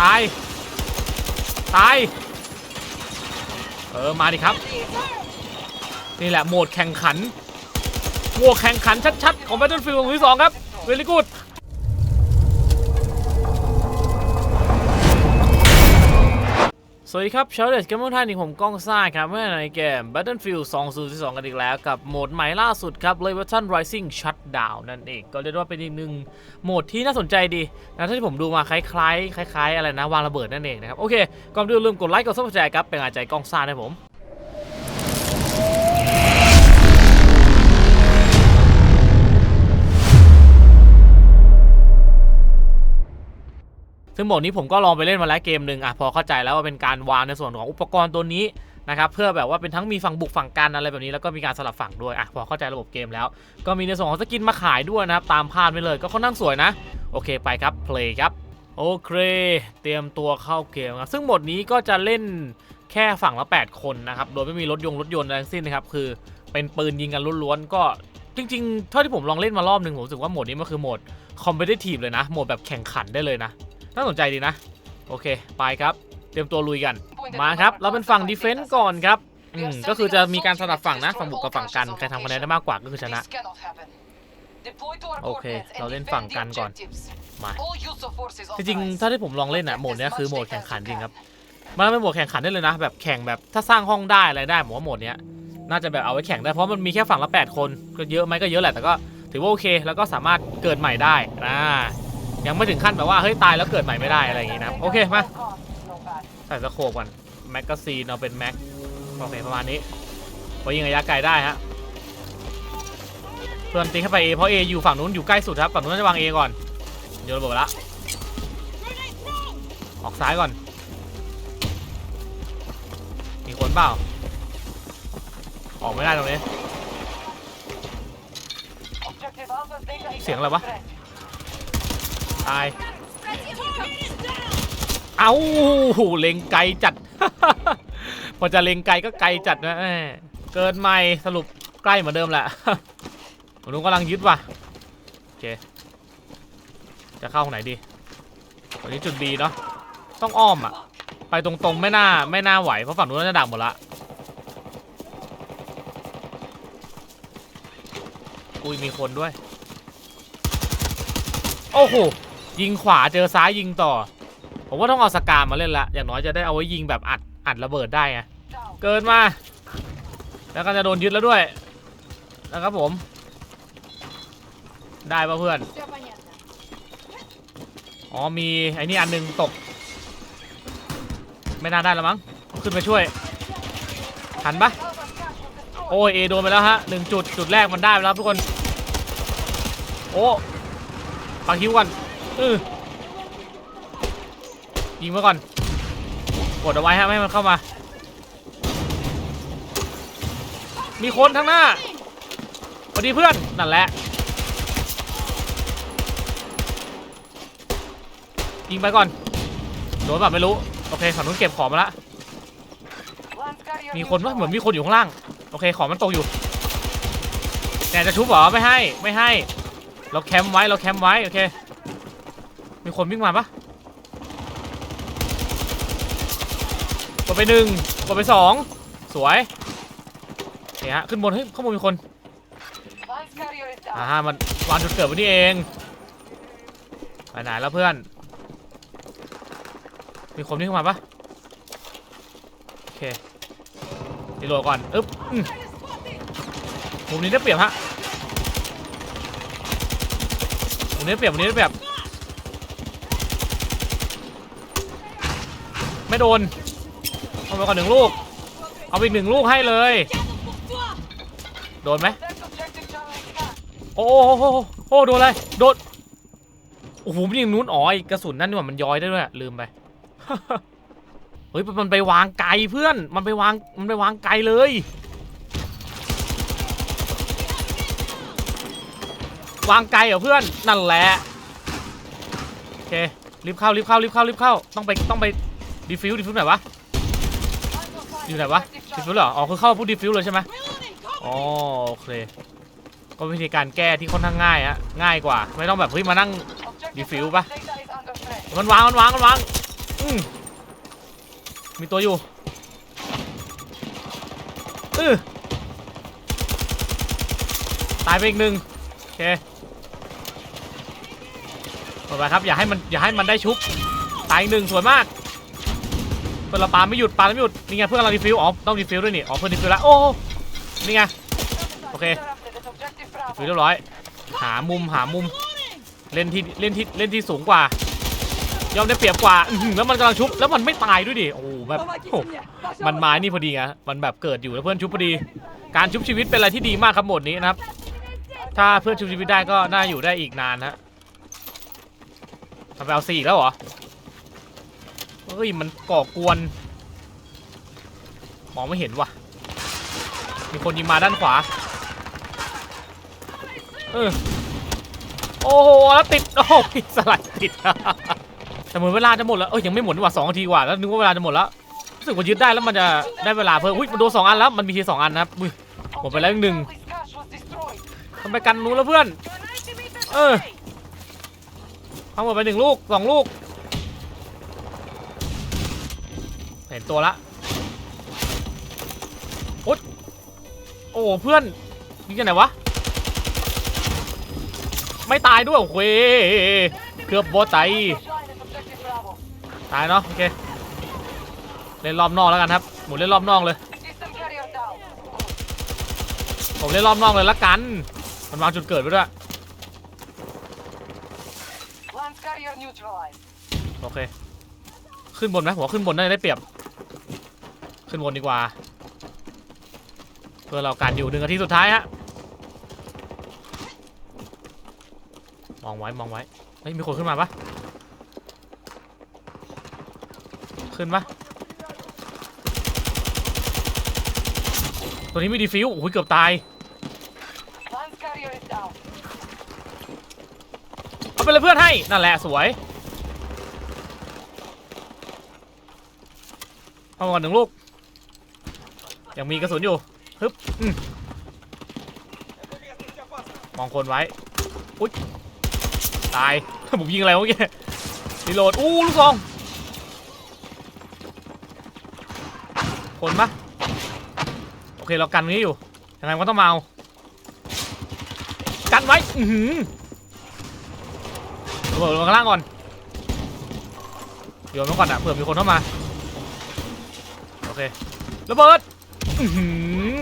ตาย ตาย เออ มาดิครับ นี่แหละโหมดแข่งขัน โหมดแข่งขันชัดๆ ของ Battlefield ของที่สองครับ very good สวัสดีครับชาวเด็ดเกมเมอร์ท่านนี้ผมก้องซ่าครับเมื่อในเกม Battlefield 2042 กันอีกแล้ว กับโหมดใหม่ล่าสุดครับ Leviathan Rising Shutdown นั่นเอง ก็เรียกว่าเป็นอีกหนึ่งโหมดที่น่าสนใจดีนะที่ผมดูมาคล้ายๆคล้ายๆ อะไรนะ วางระเบิดนั่นเองนะครับ โอเค ก่อนอื่นลืมกดไลค์กดซับสไครต์ครับ เป็นกำลังใจก้องซ่าให้ผม ซึ่งโหมดนี้ผมก็ลองไปเล่นมาแล้วเกมหนึ่งอะพอเข้าใจแล้วว่าเป็นการวางในส่วนของอุปกรณ์ตัวนี้นะครับเพื่อแบบว่าเป็นทั้งมีฝั่งบุกฝั่งกันอะไรแบบนี้แล้วก็มีการสลับฝั่งด้วยอะพอเข้าใจระบบเกมแล้ว ก็มีในส่วนของสกินมาขายด้วยนะครับตามภาพไปเลยก็ค่อนข้างสวยนะ โอเคไปครับเพลย์ครับโอเค เตรียมตัวเข้าเกมครับซึ่งโหมดนี้ก็จะเล่นแค่ฝั่งละ 8 คนนะครับโดยไม่มีรถยงรถยนต์อะไรทั้งสิ้นนะครับคือเป็นปืนยิงกันล้วนๆก็จริงๆเท่าที่ผมลองเล่นมารอบหนึ่งผมรู้สึกว่าโหมดนี้มันคือโหมดคอมเพลทีฟเลยนะโหมดแบบแข่งขันได้เลยนะ น่าสนใจดีนะ โอเค ไปครับ เตรียมตัวลุยกัน มาครับ เราเป็นฝั่งดีเฟนต์ก่อนครับอืมก็คือจะมีการสลับฝั่งนะฝั่งบุกกับฝั่งกัน ใครทำคะแนนได้มากกว่าก็คือชนะ โอเค เราเล่นฝั่งกันก่อน มาจจริริงงๆๆถ้าถ้าที่ผมลองเล่นอะโหมดเนี้ยคือโหมดแข่งขันจริงครับ มันเป็นโหมดแข่งขันได้เลยนะ แบบแข่งแบบถ้าสร้างห้องได้อะไรได้ผมว่าโหมดเนี้ยน่าจะแบบเอาไว้แข่งได้เพราะมันมีแค่ฝั่งละ 8 คน ก็เยอะไหมก็เยอะแหละแต่ก็ถือว่าโอเค แล้วก็สามารถเกิดใหม่ได้อ่า ยังไม่ถึงขั้นแบบว่าเฮ้ยตายแล้วเกิดใหม่ไม่ได้อะไรอย่างงี้นะโอเคมาใส่สโคปก่อนแมกกาซีนเอาเป็นแม็กโอเคประมาณนี้พอยิงระยะไกลได้ฮะเพื่อนตีเข้าไปเอเพราะเออยู่ฝั่งนู้นอยู่ใกล้สุดครับฝั่งนู้นจะวางเอก่อนโยนระเบิดละออกซ้ายก่อน มีคนเปล่า ออกไม่ได้ตรงนี้ เสียงอะไรวะ ตาย เอาเล็งไกลจัด พอจะเล็งไกลก็ไกลจัดนะเกินไม่สรุปใกล้เหมือนเดิมแหละผมนุ้งกำลังยึดว่ะโอเค จะเข้าตรงไหนดีวันนี้จุด B เนาะต้องอ้อมอะ ไปตรงๆไม่น่าไม่น่าไหวเพราะฝั่งนู้นน่าจะดักหมดละอุ้ยมีคนด้วย โอ้โห ยิงขวาเจอซ้ายยิงต่อ ผมว่าต้องเอาสกามมาเล่นละ อย่างน้อยจะได้เอาไว้ยิงแบบอัดอัดระเบิดได้ไงเกินมา แล้วก็จะโดนยึดแล้วด้วยนะครับผม ได้ป่ะเพื่อน อ๋อมีไอ้นี่อันหนึงตก ไม่น่าได้แล้วมั้ง ขึ้นไปช่วยทันปะโอ้ยเอโดนไปแล้วฮะหนึ่งจุดจุดแรกมันได้ไปแล้วทุกคน โอ้ปังคิวก่อน อือยิงไว้ก่อน กดเอาไว้ฮะไม่ให้มันเข้ามา มีคนทั้งหน้าสวัสดีเพื่อน นั่นแหละ ยิงไปก่อน โดนแบบไม่รู้ โอเคฝั่งนู้นเก็บของมาละ มีคนปะเหมือนมีคนอยู่ข้างล่าง โอเค ของมันตกอยู่แต่จะชุบเหรอ ไม่ให้ ไม่ให้ เราแคมป์ไว้ เราแคมป์ไว้ โอเค มีคนวิ่งมาปะกดไปหนึ่งกดไปสองสวยโอเคฮะขึ้นบนเฮ้ยข้างบนมีคนอ่ามันวางจุดเกิดไว้นี่เองไปไหนแล้วเพื่อน มีคนวิ่งเข้ามาปะโอเครีโหลดก่อนอึ๊บมมุมนี้ได้เปรียบฮะมุมนี้ได้เปรียบมุมนี้ได้เปรียบ ไม่โดนเอาไปก่อนหนึ่งลูก เอาไปอีกหนึ่งลูกให้เลย โดนไหมโอ้โหโอ้โหโอ้โหโดนอะไรโดนโอ้โหมันยิงนู้นอ๋อไอกระสุนนั่นนี่หว่ามันย้อยได้ด้วยลืมไปเฮ้ยมันไปวางไกลเพื่อนมันไปวางมันไปวางไกลเลยวาง ไกลเหรอเพื่อนนั่นแหละ โอเค รีบเข้ารีบเข้ารีบเข้ารีบเข้า ต้องไปต้องไป ดีฟิวดีฟิวไหนวะอยู่ไหนวะดีฟิวเหรออ๋อคือเข้าผู้ดีฟิวเลยใช่ไหมอ๋อโอเคก็วิธีการแก้ที่ค่อนข้างง่ายฮะง่ายกว่า ไม่ต้องแบบเฮ้ยมานั่งดีฟิวปะมันวางมันวางมันวางอืมมีตัวอยู่อือตายไปอีกหนึ่งโอเคต่อไปครับอย่าให้มันอย่าให้มันได้ชุบตายอีกหนึ่งสวยมาก เพื่อนเราปาไม่หยุดปาไม่หยุดนี่ไงเพื่อนเราดีฟิวอ๋อต้องดีฟิวด้วยนี่อ๋อเพื่อนดีฟิวแล้วโอ้นี่ไง Okay. Interrupted at objective ฟิวเรียบร้อย หามุมหามุมเล่นที่เล่นที่เล่นที่สูงกว่า ยอมได้เปรียบกว่าแล้วมันกำลังชุบแล้วมันไม่ตายด้วยดิโอ้แบบโอ้มันไม้นี่พอดีไงมันแบบเกิดอยู่แล้วเพื่อนชุบพอดี การชุบชีวิตเป็นอะไรที่ดีมากครับหมดนี้นะครับ ถ้าเพื่อนชุบชีวิตได้ก็น่าอยู่ได้อีกนานนะทำไปเอาสี่แล้วเหรอ เฮ้ย มันก่อกวน มองไม่เห็นว่ะ มีคนยิงมาด้านขวา เออ โอ้โห แล้วติด โอ้โหสไลด์ติด แต่เหมือนเวลาจะหมดแล้ว เอ้ย ยังไม่หมดกว่าสองนาทีกว่า แล้วนึกว่าเวลาจะหมดแล้ว รู้สึกว่ายึดได้แล้วมันจะได้เวลาเพิ่ม อุ้ย มันโดนสองอันแล้ว มันมีทีสองอันนะครับอุ้ยหมดไปแล้วอีกหนึ่งทำไปกันนู้นแล้วเพื่อน เออเอาหมดไปหนึ่งลูกสองลูก เห็น ตัวละโอ๊ยโอ้เพื่อนยิงกันไหนวะ ไม่ตายด้วยโอ้โหเกือบโบตาย Cache line at objective Bravo. ตายเนาะโอเคเล่นรอบนอกแล้วกันครับหมุนเล่นรอบนอกเลย System carrier down. ผมเล่นรอบนอกเลยละกันมันวางจุดเกิดไว้ด้วย Lance carrier neutralized. โอเค ขึ้นบนไหมผมว่าขึ้นบนน่าจะได้เปรียบ ขึ้นบนดีกว่า เพื่อเราการอยู่หนึ่งนาทีสุดท้ายฮะมองไว้มองไว้เฮ้ยมีคนขึ้นมาปะขึ้นปะตัวนี้ไมีดีฟิวโอ้ยเกือบตายเอาไปเลยเพื่อนให้นั่นแหละสวยเอามาก่อนหนึ่งลูก ยังมีกระสุนอยู่ฮึบอมมองคนไว้ อุ๊ย ตาย ผมยิงอะไรวะเมื่อกี้รีโหลด อู้ลูกซอง คนปะโอเคเรากันนี้อยู่ยังไงมันก็ต้องเอากันไว้ อือหือระเบิดลงข้างล่างก่อนโยนมาก่อนอะเผื่อมีคนเข้ามา โอเคระเบิดอื้อหือ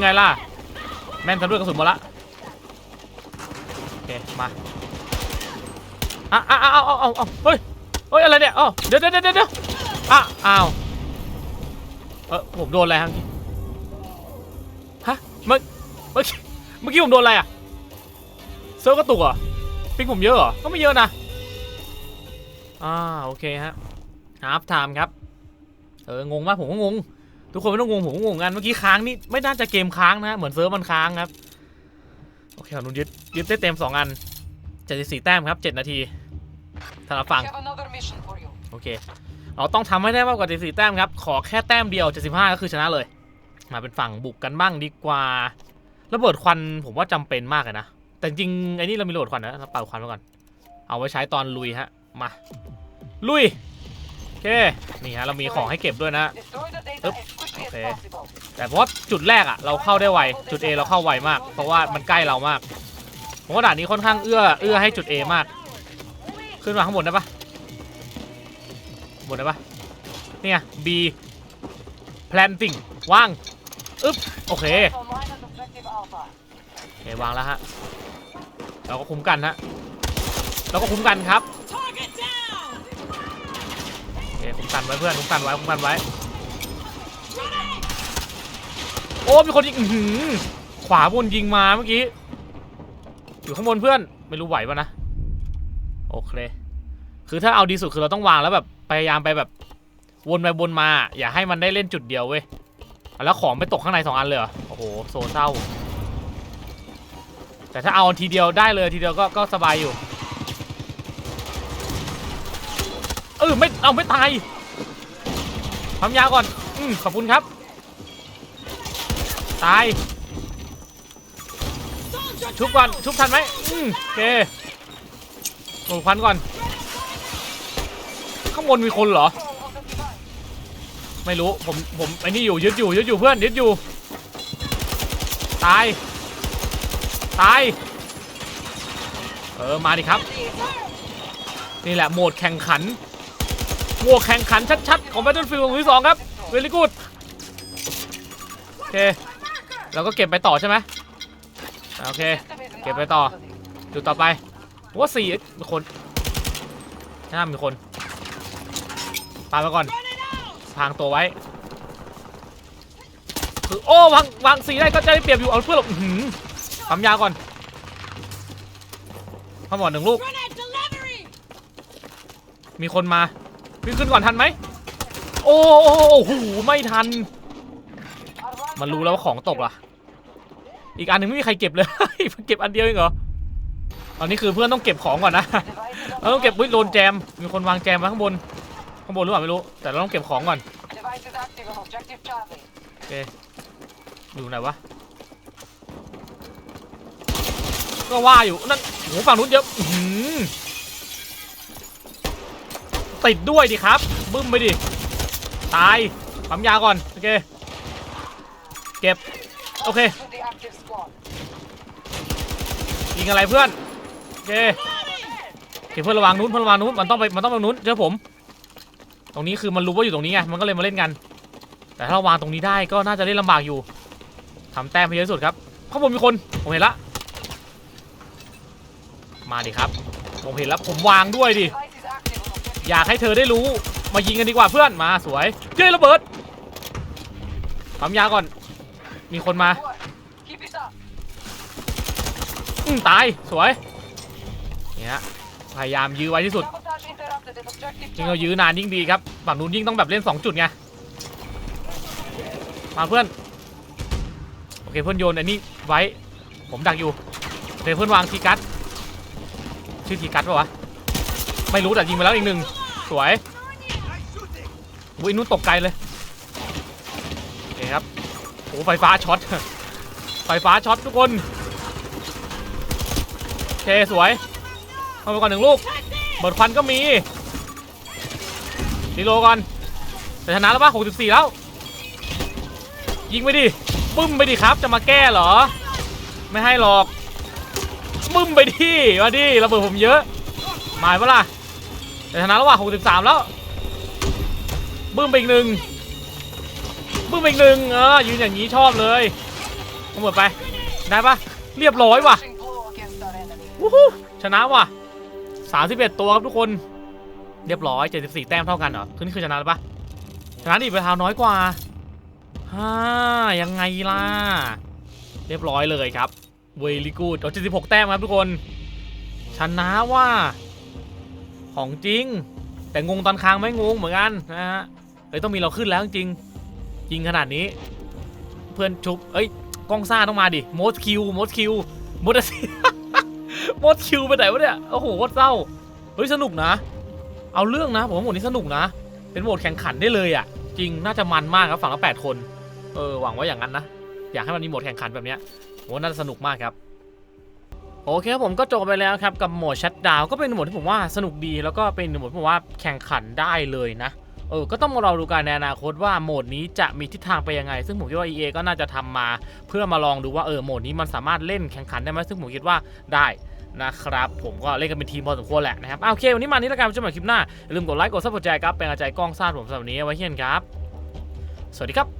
ไงล่ะ แม่นซะด้วยกระสุนหมดละ โอเค มาอะอะอะเอาเอาเอาเอาเฮ้ยเฮ้ย อะไรเนี่ยอ๋อเดี๋ยวเดี๋ยวเดี๋ยวเดี๋ยวอ้าวเออผมโดนอะไรครับฮะเมื่อเมื่อกี้เมื่อกี้ผมโดนอะไรอะเซิร์ฟกระตุกเหรอปิงผมเยอะเหรอก็ไม่เยอะนะอ่าโอเคฮะฮาร์ฟไทม์ครับ เอองงมากผมก็งง ทุกคนไม่ต้องงงผมก็งงกันเมื่อกี้ค้างนี่ไม่น่าจะเกมค้างนะเหมือนเซิร์ฟมันค้างครับโอเคขอนุนยึดยึดได้เต็ม 2 อัน74แต้มครับ 7 นาทีสำหรับฝั่ง I have another mission for you. โอเคเราต้องทำให้ได้มากกว่า74แต้มครับขอแค่แต้มเดียว 75 ก็คือชนะเลย มาเป็นฝั่งบุกกันบ้างดีกว่าระเบิดควันผมว่าจำเป็นมากเลยนะแต่จริงๆไอ้นี่เรามีระเบิดควันนะเราเป่าควันไว้ก่อน เอาไว้ใช้ตอนลุยฮะมาลุยโอเคนี่ฮะเรามีของให้เก็บด้วยนะ แต่เพราะว่าจุดแรกอะเราเข้าได้ไว จุด A เราเข้าไวมาก เพราะว่ามันใกล้เรามากผมว่าด่านนี้ค่อนข้างเอื้อ เอื้อให้จุด A มาก ขึ้นมาข้างบนได้ปะบนได้ปะเนี่ย B planting ว่างอึ๊บโอเคโอเควางแล้วฮะ เราก็คุ้มกันฮะ เราก็คุ้มกันครับโอเคคุ้มกันไว้เพื่อนคุ้มกันไว้คุ้มกันไว้ โอ้มีคนยิงหือขวาบนยิงมาเมื่อกี้ อยู่ข้างบนเพื่อน ไม่รู้ไหวปะนะ โอเค คือถ้าเอาดีสุดคือเราต้องวางแล้วแบบพยายามไปแบบ วนไปวนมา อย่าให้มันได้เล่นจุดเดียวเว้ย แล้วของไปตกข้างในสองอันเลยเหรอ โอ้โห โซเศร้า แต่ถ้าเอาทีเดียวได้เลยทีเดียวก็ก็สบายอยู่ เออไม่เอาไม่ตายทำยาก่อน อืมขอบคุณครับ ตาย ชุบก่อน ชุบทันไหมอืมโอเคหลบควันก่อน ข้างบนมีคนเหรอ ไม่รู้ ผม ผมไอ้นี่อยู่ ยึดอยู่ ยึดอยู่เพื่อน ยึดอยู่ ตาย ตาย เออ มาดิครับ นี่แหละโหมดแข่งขันโหมดแข่งขันชัดๆ ของ Battlefield ที่สองครับเวลิกูดโอเค เราก็เก็บไปต่อใช่ไหมโอเค เก็บไปต่อ จุดต่อไปว่าสี่มีคนน้ามีคนปาไปก่อนพางตัวไว้คือโอ้วางวางสีได้ก็จะได้เปรียบอยู่เอาเพื่อหลบหือปั๊มยาก่อนพมอดหนึ่งลูก มีคนมาวิ่งขึ้นก่อนทันไหม โอ้โหไม่ทัน มันรู้แล้วว่าของตกล่ะ อีกอันหนึ่งไม่มีใครเก็บเลย เก็บอันเดียวเองเหรอตอนนี้คือเพื่อนต้องเก็บของก่อนนะเราต้องเก็บวิโดนแจม มีคนวางแจมไว้ข้างบน ข้างบนหรือเปล่าไม่รู้ แต่เราต้องเก็บของก่อน Device is active on objective Charlie. อยู่ไหนวะ ก็ว่าอยู่ นั่นโหฝั่งนู้นเยอะติดด้วยดิครับ บึ้มไปดิ ตายปั๊มยาก่อน โอเค เก็บ โอเค ยิงอะไรเพื่อน โอเคเคเพื่อนระวังนู้นเพื่อนระวังนู้น มันต้องไป มันต้องไปนู้นเชื่อผม ตรงนี้คือมันรู้ว่าอยู่ตรงนี้ไง มันก็เลยมาเล่นกัน แต่ถ้าเราวางตรงนี้ได้ก็น่าจะเล่นลำบากอยู่ทำแต้มให้เยอะสุดครับ ข้างบนมีคน ผมเห็นละ มาดิครับ ผมเห็นแล้ว ผมวางด้วยดิ อยากให้เธอได้รู้ มายิงกันดีกว่าเพื่อน มาสวยเย้ระเบิดปั๊มยาก่อน มีคนมาอืมตายสวยเนี่ยพยายามยื้อไว้ที่สุดยิ่งเรายื้อนานยิ่งดีครับฝั่งนู้นยิ่งต้องแบบเล่น 2 จุดไงมาเพื่อนโอเคเพื่อนโยนอันนี้ไว้ผมดักอยู่โอเคเพื่อนวางทีกัสชื่อทีกัสปะวะไม่รู้แต่ยิงไปแล้วอีกหนึ่งสวยอุ้ยนู้นตกไกลเลยโอเคครับ โอ้ไฟฟ้าช็อต ไฟฟ้าช็อตทุกคนโอเคสวยเอาไปก่อนหนึ่งลูกเบิดควันก็มีรีโลก่อนแต่ชนะแล้วป่ะ64 แล้ว ยิงไปดิบึ้มไปดิครับ จะมาแก้เหรอ ไม่ให้หรอกบึ้มไปดิมาดิระเบิดผมเยอะ หมายปล่ะแต่ชนะแล้วว่ะ63 แล้วบึ้มไปอีกหนึ่ง บึ้มไปอีกหนึ่งเออยืนอย่างนี้ชอบเลยเอาหมดไปได้ปะเรียบร้อยว่ะวู้ฮู้ชนะว่ะ31 ตัวครับทุกคน เรียบร้อย 74 แต้มเท่ากันเหรอคือนี่คือชนะแล้วปะชนะดิไปทาวน้อยกว่าฮ่ายังไงล่ะ เรียบร้อยเลยครับเวลีกูดเอา76 แต้มครับทุกคน ชนะว่า ของจริง แต่งงตอนค้างไม่งงเหมือนกันนะฮะเอ้ยต้องมีเราขึ้นแล้วจริง ยิงขนาดนี้ เพื่อนชุบ เอ้ยกล้องซ่าต้องมาดิโมดคิวโมดคิวโมดโมดคิวไปไหนวะเนี่ยโอ้โหโคตรเศร้าเฮ้ยสนุกนะ เอาเรื่องนะผมว่าโหมดนี้สนุกนะ เป็นโหมดแข่งขันได้เลยอะ จริงน่าจะมันมากครับฝั่งละแปดคนเออหวังว่าอย่างนั้นนะอยากให้มันมีโหมดแข่งขันแบบเนี้ยผมว่น่าจะสนุกมากครับโอเคครับผมก็จบไปแล้วครับกับโหมดชัดดาวก็เป็นโหมดที่ผมว่าสนุกดีแล้วก็เป็นโหมดที่ผมว่าแข่งขันได้เลยนะ เออ ก็ต้องรอดูกันในอนาคตว่าโหมดนี้จะมีทิศทางไปยังไง ซึ่งผมคิดว่า EA ก็น่าจะทำมา เพื่อมาลองดูว่าเออโหมดนี้มันสามารถเล่นแข่งขันได้ไหมซึ่งผมคิดว่าได้นะครับ ผมก็เล่นกันเป็นทีมพอสมควรแหละนะครับโอเค วันนี้มานี้แล้วกันจอกันใหม่คลิปหน้าอย่าลืมกดไลค์กดซับสไครต์ครับเป็นกำลังใจกล้องสร้างผมสำหรับวันนี้ไว้เช่นครับ สวัสดีครับ